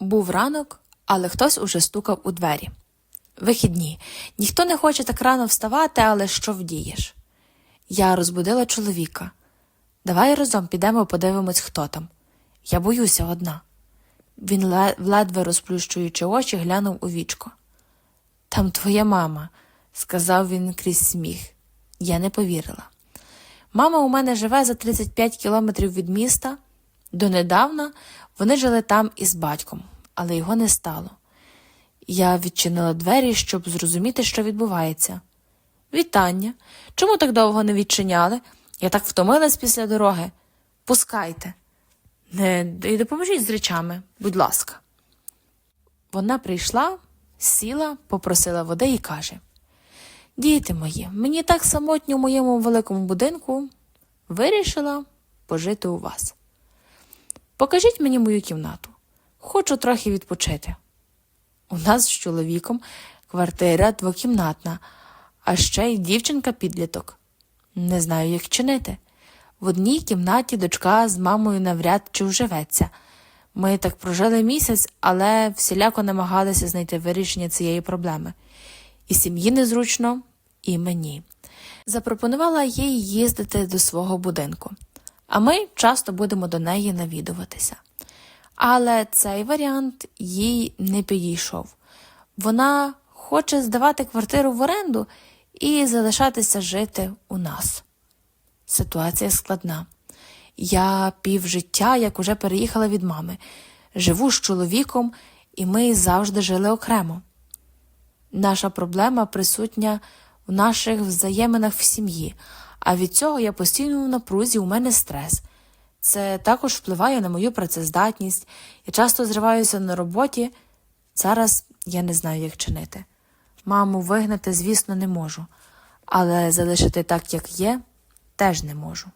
Був ранок, але хтось уже стукав у двері. Вихідні. Ніхто не хоче так рано вставати, але що вдієш? Я розбудила чоловіка. Давай разом підемо подивимось, хто там. Я боюся одна. Він ледве розплющуючи очі, глянув у вічко. Там твоя мама, сказав він крізь сміх. Я не повірила. Мама у мене живе за 35 кілометрів від міста. Донедавна вони жили там із батьком, але його не стало. Я відчинила двері, щоб зрозуміти, що відбувається. Вітання. Чому так довго не відчиняли? Я так втомилась після дороги. Пускайте. Не і допоможіть з речами, будь ласка. Вона прийшла, сіла, попросила води і каже: Діти мої, мені так самотньо в моєму великому будинку вирішила пожити у вас. Покажіть мені мою кімнату. Хочу трохи відпочити. У нас з чоловіком квартира двокімнатна, а ще й дівчинка підліток. Не знаю, як чинити. В одній кімнаті дочка з мамою навряд чи вживеться. Ми так прожили місяць, але всіляко намагалися знайти вирішення цієї проблеми. І сім'ї незручно, і мені. Запропонувала їй їздити до свого будинку, а ми часто будемо до неї навідуватися. Але цей варіант їй не підійшов. Вона хоче здавати квартиру в оренду і залишатися жити у нас. Ситуація складна. Я півжиття, як уже переїхала від мами, живу з чоловіком, і ми завжди жили окремо. Наша проблема присутня в наших взаєминах в сім'ї, а від цього я постійно в напрузі, у мене стрес. Це також впливає на мою працездатність, я часто зриваюся на роботі. Зараз я не знаю, як чинити. Маму вигнати, звісно, не можу, але залишити так, як є, теж не можу.